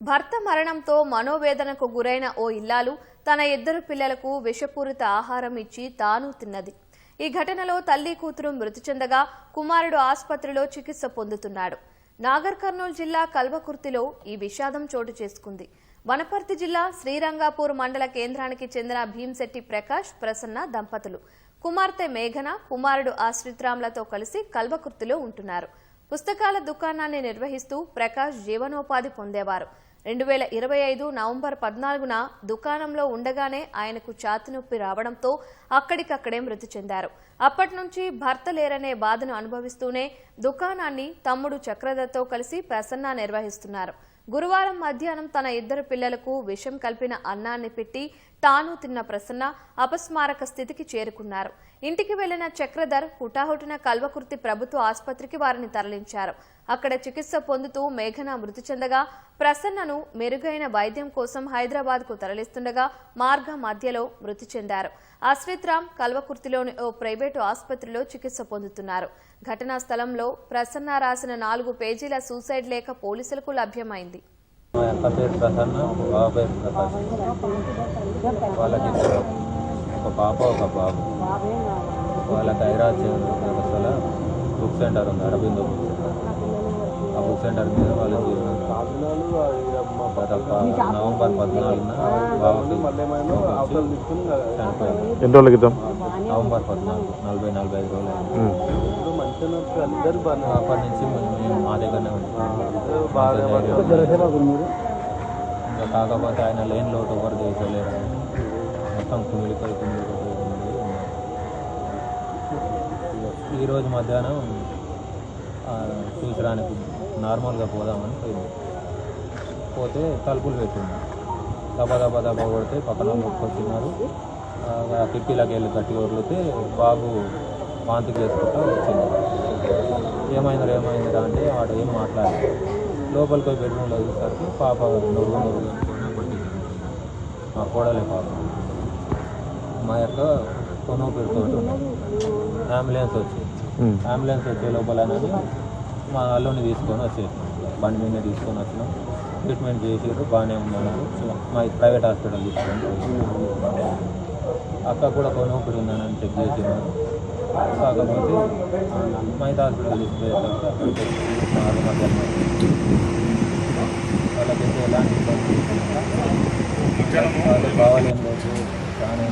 భర్త మరణంతో మనోవేదనకు గురైన ఓ ఇల్లాలు తన ఇద్దరు పిల్లలకు విషపూరిత ఆహారం ఇచ్చి తాను తిన్నది. ఈ ఘటనలో తల్లి కూతురు మృతి చెందగా కుమారుడు ఆసుపత్రిలో చికిత్స పొందుతున్నాడు. నాగర్ కర్నూలు జిల్లా కల్వకుర్తిలో ఈ విషాదం చోటు చేసుకుంది. వనపర్తి జిల్లా శ్రీరంగాపూర్ మండల కేంద్రానికి చెందిన భీంశెట్టి ప్రకాష్ ప్రసన్న దంపతులు. కుమార్తె మేఘన కుమారుడు ఆశ్రిత్రామ్లతో కలిసి కల్వకుర్తిలో ఉంటున్నారు. పుస్తకాల దుకాణాన్ని నిర్వహిస్తూ ప్రకాష్ జీవనోపాధి పొందేవారు. రెండు వేల ఇరవై ఐదు నవంబర్ పద్నాలుగున దుకాణంలో ఉండగానే ఆయనకు ఛాతి నొప్పి రావడంతో అక్కడికక్కడే మృతి చెందారు. అప్పటి నుంచి భర్త లేరనే బాధను అనుభవిస్తూనే దుకాణాన్ని తమ్ముడు చక్రధర్తో కలిసి ప్రసన్న నిర్వహిస్తున్నారు. గురువారం మధ్యాహ్నం తన ఇద్దరు పిల్లలకు విషం కలిపిన అన్నాన్ని పెట్టి తాను తిన్న ప్రసన్న అపస్మారక స్థితికి చేరుకున్నారు. ఇంటికి వెళ్ళిన చక్రధర్ హుటాహుటిన కల్వకుర్తి ప్రభుత్వ ఆసుపత్రికి వారిని తరలించారు. అక్కడ చికిత్స పొందుతూ మేఘన మృతి చెందగా ప్రసన్నను మెరుగైన వైద్యం కోసం హైదరాబాద్కు తరలిస్తుండగా మార్గ మధ్యలో మృతి చెందారు. ఆశ్రిత్ రామ్ కల్వకుర్తిలోని ఓ ప్రైవేటు ఆసుపత్రిలో చికిత్స పొందుతున్నారు. ఘటనా స్థలంలో ప్రసన్న రాసిన నాలుగు పేజీల సూసైడ్ లేఖ పోలీసులకు లభ్యమైంది. మా అక్క పేరు ప్రసన్న బాబు పేరు ప్రకాష్. వాళ్ళకి ఇద్దరు ఒక పాప ఒక బాబు. వాళ్ళకి హైదరాబాద్ వ్యవస్థలో బుక్ సెంటర్ ఉంది అరబిందో బుక్ సెంటర్. ఆ బుక్ సెంటర్ మీద వాళ్ళు గత ప- నవంబర్ పద్నాలుగున బాబుకి చనిపోయారు ఎన్ని రోజుల క్రితం? నవంబర్ పద్నాలుగు నలభై నలభై ఐదు రోజులు అయింది. అప్పటి నుంచి మేము మా దగ్గరనే ఉంటాం ఇంకా కాకపోతే ఆయన లేని లోటు ఎవరు తీసుకోలేరు మొత్తం కుమిలిపోయి ఉంది. ఈరోజు మధ్యాహ్నం చూసడానికి నార్మల్గా పోదామని పోయింది. పోతే తలుపులు పెట్టింది దబా దబా దబా కొడితే పక్కన ఆ కిటికీలోకి వెళ్ళి గట్టి వదిలితే బాబు వాంతి చేసుకుంటూ వచ్చింది. ఏమైందిరా ఏమైందిరా అంటే వాడు ఏం మాట్లాడలేదు. లోపలికి పోయి బెడ్రూమ్లో చూసరికి పాప నువ్వు నువ్వు మా కోడలే పాప. మా యొక్క కొనూపిరితో అంబులెన్స్ వచ్చింది. అంబులెన్స్ వచ్చే లోపలనని మా అల్లుని తీసుకొని వచ్చేసాం. బండి మీద తీసుకొని వచ్చినాం. ట్రీట్మెంట్ చేసారు బాగానే ఉందన్నారు సో మా ప్రైవేట్ హాస్పిటల్ తీసుకొని. అక్క కూడా కొన్ని ఊపిరి ఉందని చెక్ చేసినారు కాకపోతే మైతా హాస్పిటల్ తీసుకుపోయేసరికి అక్కడికి ఆరు మధ్యాహ్నం వాళ్ళకైతే ఎలాంటి ఇబ్బంది వాళ్ళు కావాలేం లేదు కానీ